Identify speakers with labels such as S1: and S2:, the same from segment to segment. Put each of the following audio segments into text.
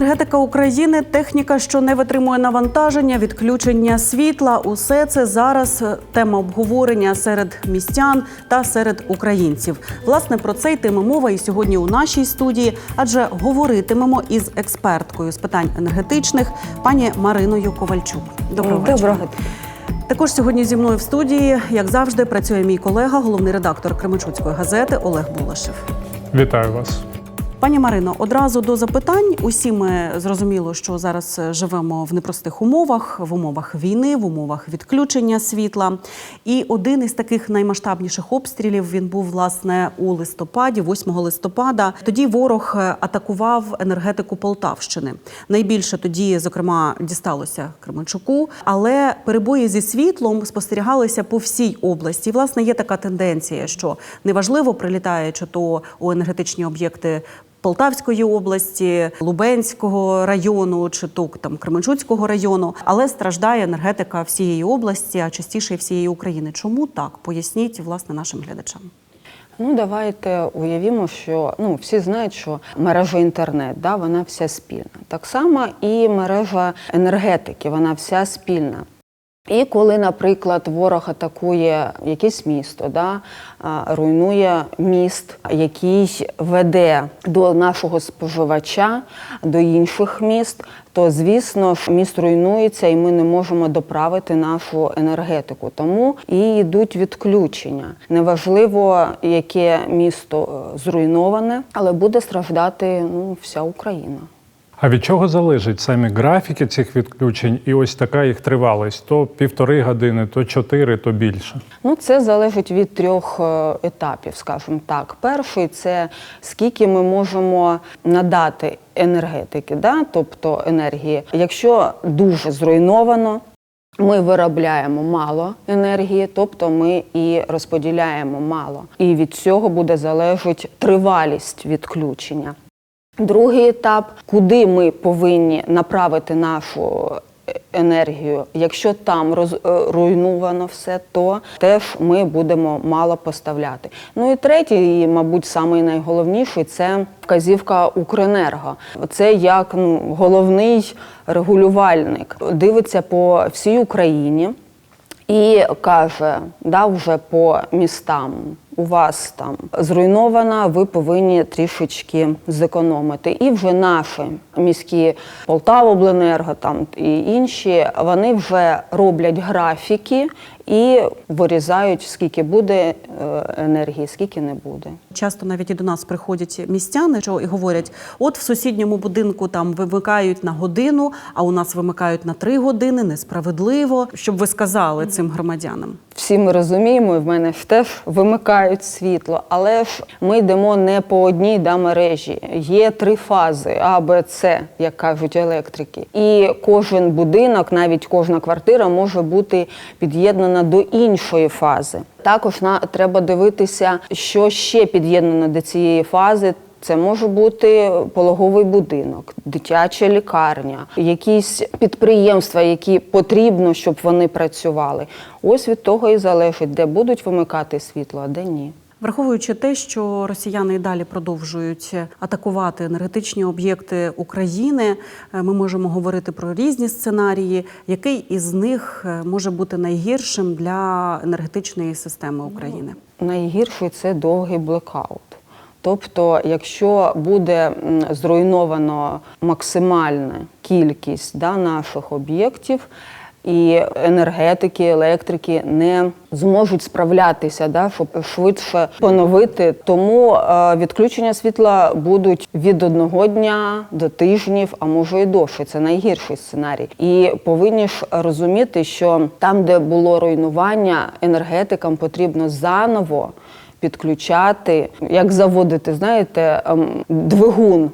S1: Енергетика України, техніка, що не витримує навантаження, відключення світла. Усе це зараз тема обговорення серед містян та серед українців. Власне про це йтиме мова і сьогодні у нашій студії, адже говоритимемо із експерткою з питань енергетичних, пані Мариною Ковальчук. Доброго вечора.
S2: Доброго.
S1: Також сьогодні зі мною в студії, як завжди, працює мій колега, головний редактор Кременчуцької газети Олег Булашев.
S3: Вітаю вас.
S1: Пані Марино, одразу до запитань. Усі ми зрозуміло, що зараз е, живемо в непростих умовах, в умовах війни, в умовах відключення світла. І один із таких наймасштабніших обстрілів він був власне у листопаді, 8 листопада. Тоді ворог е, атакував енергетику Полтавщини. Найбільше тоді, зокрема, дісталося Кременчуку, але перебої зі світлом спостерігалися по всій області. Власне, є така тенденція, що неважливо прилітає чи то у енергетичні об'єкти. Полтавської області, Лубенського району чи то там Кременчуцького району, але страждає енергетика всієї області, а частіше всієї України. Чому так? Поясніть власне нашим глядачам.
S2: Ну давайте уявімо, що ну всі знають, що мережа інтернет, да, вона вся спільна. Так само і мережа енергетики, вона вся спільна. І коли, наприклад, ворог атакує якесь місто, да, руйнує міст, який веде до нашого споживача, до інших міст, то звісно ж міст руйнується, і ми не можемо доправити нашу енергетику. Тому і йдуть відключення. Неважливо, яке місто е, зруйноване, але буде страждати ну, вся Україна.
S3: А від чого залежать самі графіки цих відключень і ось така їх тривалість? То півтори години, то чотири, то більше.
S2: Ну, це залежить від трьох е, етапів, скажімо так. Перший це скільки ми можемо надати енергетики, да? тобто енергії. Якщо дуже зруйновано, ми виробляємо мало енергії, тобто ми і розподіляємо мало. І від цього буде залежати тривалість відключення. Другий етап, куди ми повинні направити нашу е, енергію. Якщо там е, руйнувано все, то теж ми будемо мало поставляти. Ну і третій, і, мабуть, самий найголовніший це вказівка Укренерго. Це як ну, головний регулювальник. Дивиться по всій Україні і каже, да, вже по містам. У вас там зруйнована, ви повинні трішечки зекономити. І вже наші міські Полтавобленерго там і інші, вони вже роблять графіки і вирізають, скільки буде е, енергії, скільки не буде.
S1: Часто навіть і до нас приходять містяни, що і говорять: от в сусідньому будинку там вимикають на годину, а у нас вимикають на три години. Несправедливо, щоб ви сказали цим громадянам.
S2: Всі ми розуміємо, і в мене теж вимикають світло, але ж ми йдемо не по одній да, мережі. Є три фази А, Б, С, як кажуть електрики. І кожен будинок, навіть кожна квартира може бути під'єднана до іншої фази. Також на треба дивитися, що ще під'єднано до цієї фази. Це може бути пологовий будинок, дитяча лікарня, якісь підприємства, які потрібно, щоб вони працювали. Ось від того і залежить, де будуть вимикати світло, а де ні.
S1: Враховуючи те, що росіяни і далі продовжують атакувати енергетичні об'єкти України, е, ми можемо говорити про різні сценарії. Який із них е, може бути найгіршим для енергетичної системи України?
S2: Найгірший це довгий блекаут. Тобто, якщо буде зруйновано максимальна кількість да, наших об'єктів, і енергетики, електрики не зможуть справлятися, да, щоб швидше поновити. Тому е, відключення світла будуть від одного дня до тижнів, а може і довше. Це найгірший сценарій. І повинні ж розуміти, що там, де було руйнування, енергетикам потрібно заново підключати, як заводити, знаєте, ем, двигун,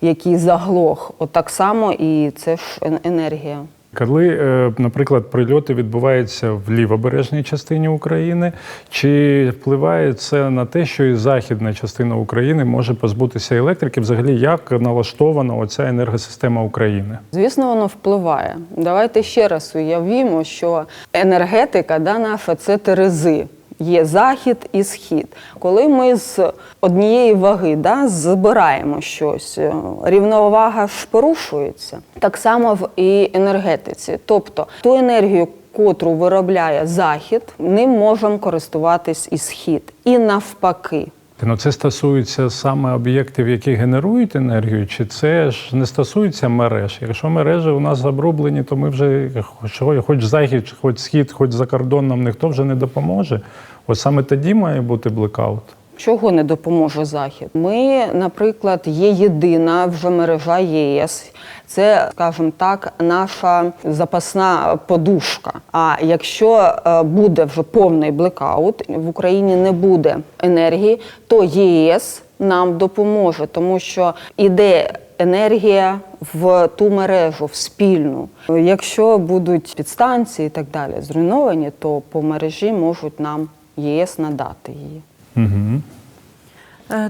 S2: який заглох. От само і це ж енергія.
S3: Коли, е, наприклад, прильоти відбуваються в лівобережній частині України, чи впливає це на те, що і західна частина України може позбутися електрики? Взагалі, як налаштована оця енергосистема України?
S2: Звісно, воно впливає. Давайте ще раз уявімо, що енергетика дана це терези. Є захід і схід. Коли ми з однієї ваги да, збираємо щось, е, рівновага ж порушується. Так само в і енергетиці. Тобто ту енергію, котру виробляє захід, ним можемо користуватись і схід. І навпаки.
S3: Ну, це стосується саме об'єктів, які генерують енергію, чи це ж не стосується мереж? Якщо мережі у нас забрублені, то ми вже хоч, захід, хоч схід, хоч за кордоном ніхто вже не допоможе. Ось саме тоді має бути блекаут.
S2: Чого не допоможе захід? Ми, наприклад, є єдина вже мережа ЄС. Це, скажімо так, наша запасна подушка. А якщо е, буде вже повний блекаут, в Україні не буде енергії, то ЄС нам допоможе, тому що іде енергія в ту мережу, в спільну. Якщо будуть підстанції і так далі зруйновані, то по мережі можуть нам ЄС надати її.
S3: Угу.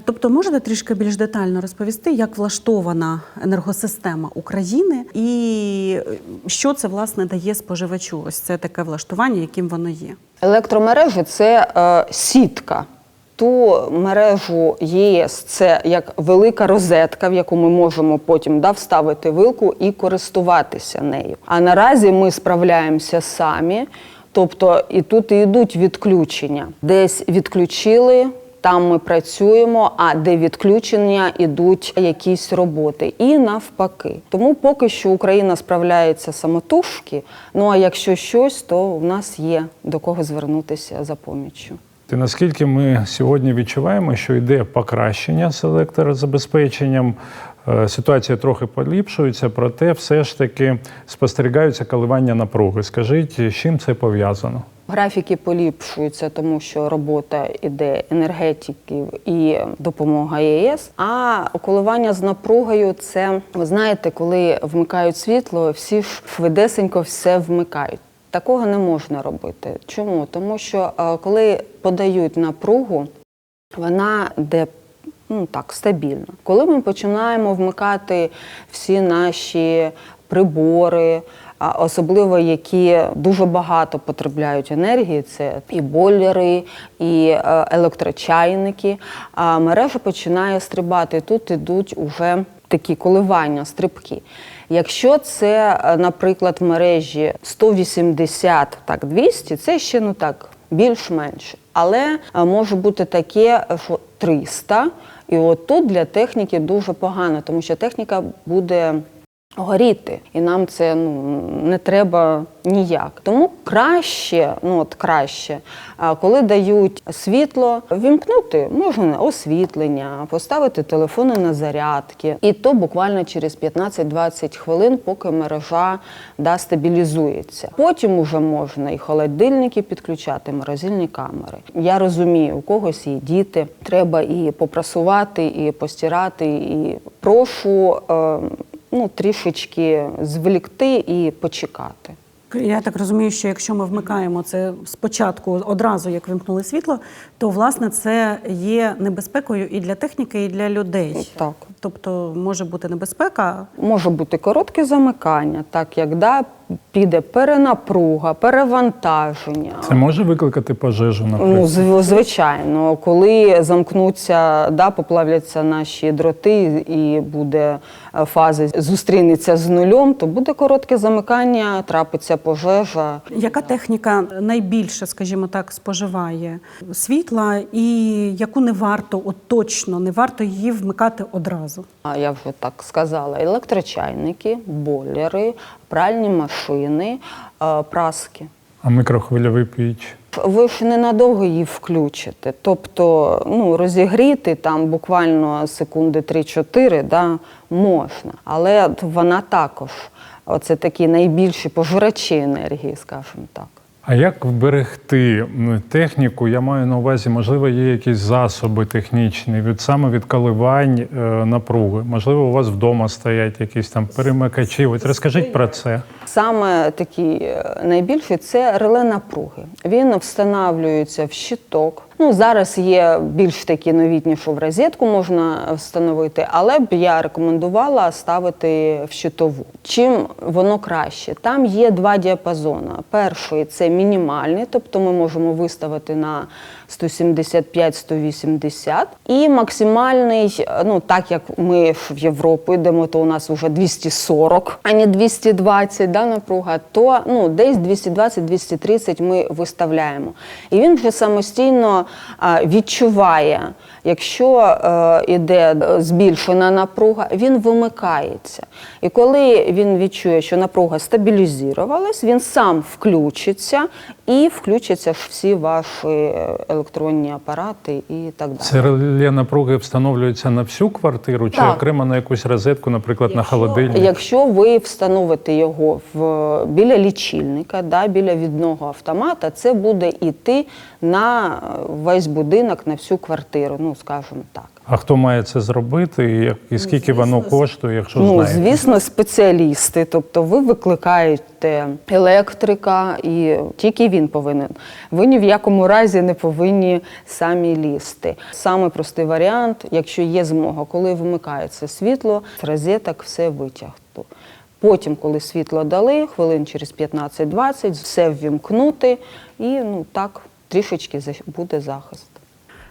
S1: Тобто, можете трішки більш детально розповісти, як влаштована енергосистема України і е, що це власне дає споживачу? Ось це таке влаштування, яким воно є.
S2: Електромережі це е, сітка. Ту мережу ЄС це як велика розетка, в яку ми можемо потім да, вставити вилку і користуватися нею. А наразі ми справляємося самі. Тобто і тут і йдуть відключення. Десь відключили, там ми працюємо, а де відключення ідуть якісь роботи. І навпаки. Тому поки що Україна справляється самотужки. Ну а якщо щось, то в нас є до кого звернутися за поміччю.
S3: Ти наскільки ми сьогодні відчуваємо, що йде покращення з електрозабезпеченням, е, ситуація трохи поліпшується, проте все ж таки спостерігаються коливання напруги. Скажіть, з чим це пов'язано?
S2: Графіки поліпшуються, тому що робота іде енергетиків і допомога ЄС. А коливання з напругою це ви знаєте, коли вмикають світло, всі ж швидесенько все вмикають. Такого не можна робити. Чому? Тому що е, коли подають напругу, вона йде ну так стабільно. Коли ми починаємо вмикати всі наші прибори, особливо які дуже багато потребляють енергії, це і бойлери, і е, електрочайники, а мережа починає стрибати. Тут ідуть уже такі коливання, стрибки. Якщо це, е, наприклад, в мережі 180, так 200, це ще ну так більш-менш. Але е, може бути таке, що 300, і от тут для техніки дуже погано, тому що техніка буде горіти, і нам це ну не треба ніяк. Тому краще, ну от краще, коли дають світло, вімкнути можна освітлення, поставити телефони на зарядки, і то буквально через 15-20 хвилин, поки мережа да, стабілізується. Потім уже можна і холодильники підключати, морозильні камери. Я розумію, у когось є діти, треба і попрасувати, і постирати, і прошу. Е, ну, трішечки звлікти і почекати.
S1: Я так розумію, що якщо ми вмикаємо це спочатку, одразу як вимкнули світло, то власне це є небезпекою і для техніки, і для людей.
S2: Так.
S1: Тобто може бути небезпека.
S2: Може бути коротке замикання, так як да, піде перенапруга, перевантаження.
S3: Це може викликати пожежу,
S2: Ну,
S3: наприклад?
S2: зв- звичайно, коли замкнуться, да, поплавляться наші дроти і буде е, фаза зустрінеться з нульом, то буде коротке замикання, трапиться пожежа.
S1: Яка техніка найбільше, скажімо так, споживає світла, і яку не варто, от точно не варто її вмикати одразу?
S2: А я вже так сказала: електрочайники, бойлери, пральні машини, е, праски.
S3: А мікрохвильовий піч?
S2: Ви ж ненадовго її включите. Тобто, ну, розігріти там буквально секунди 3-4 да, можна. Але вона також, оце такі найбільші пожирачі енергії, скажімо так.
S3: А як вберегти техніку? Я маю на увазі, можливо, є якісь засоби технічні від саме від коливань е, напруги. Можливо, у вас вдома стоять якісь там перемикачі. От розкажіть про це.
S2: Саме такі е, найбільші це реле напруги. Він встановлюється в щиток. Ну зараз є більш такі новітні, що в розетку можна встановити, але б я рекомендувала ставити в щитову. Чим воно краще? Там є два діапазони. Перший це мінімальний, тобто ми можемо виставити на 175-180. І максимальний, ну так як ми в Європу йдемо, то у нас вже 240, а не 220 да, напруга, то ну, десь 220-230 ми виставляємо. І він вже самостійно відчуває, якщо е, іде е, збільшена напруга, він вимикається. І коли він відчує, що напруга стабілізувалась, він сам включиться і включаться ж всі ваші е, електронні апарати і так далі.
S3: Це реле напруги встановлюється на всю квартиру чи
S2: Так.
S3: окремо на якусь розетку, наприклад, на
S2: Якщо-
S3: холодильник?
S2: Якщо ви встановите його в біля лічильника, да, біля відного автомата, це буде йти на е, весь будинок, на всю квартиру, ну скажімо так.
S3: А хто має це зробити, і, як- і скільки воно коштує, якщо
S2: Ну,
S3: знаєте?
S2: звісно, спеціалісти. Тобто ви викликаєте електрика, і тільки він повинен. Ви ні в якому разі не повинні самі лізти. Саме простий варіант, якщо є змога, коли вмикається світло, з розеток все витягнуто. Потім, коли світло дали, хвилин через 15-20, все ввімкнути, і ну так трішечки буде захист.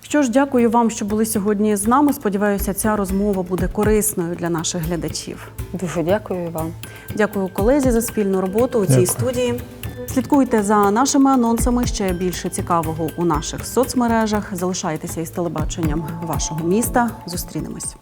S1: Що ж, дякую вам, що були сьогодні з нами. Сподіваюся, ця розмова буде корисною для наших глядачів.
S2: Дуже дякую вам.
S1: Дякую колезі за спільну роботу у цій
S3: Дякую.
S1: студії. Слідкуйте за нашими анонсами. Ще більше цікавого у наших соцмережах. Залишайтеся із телебаченням вашого міста. Зустрінемось.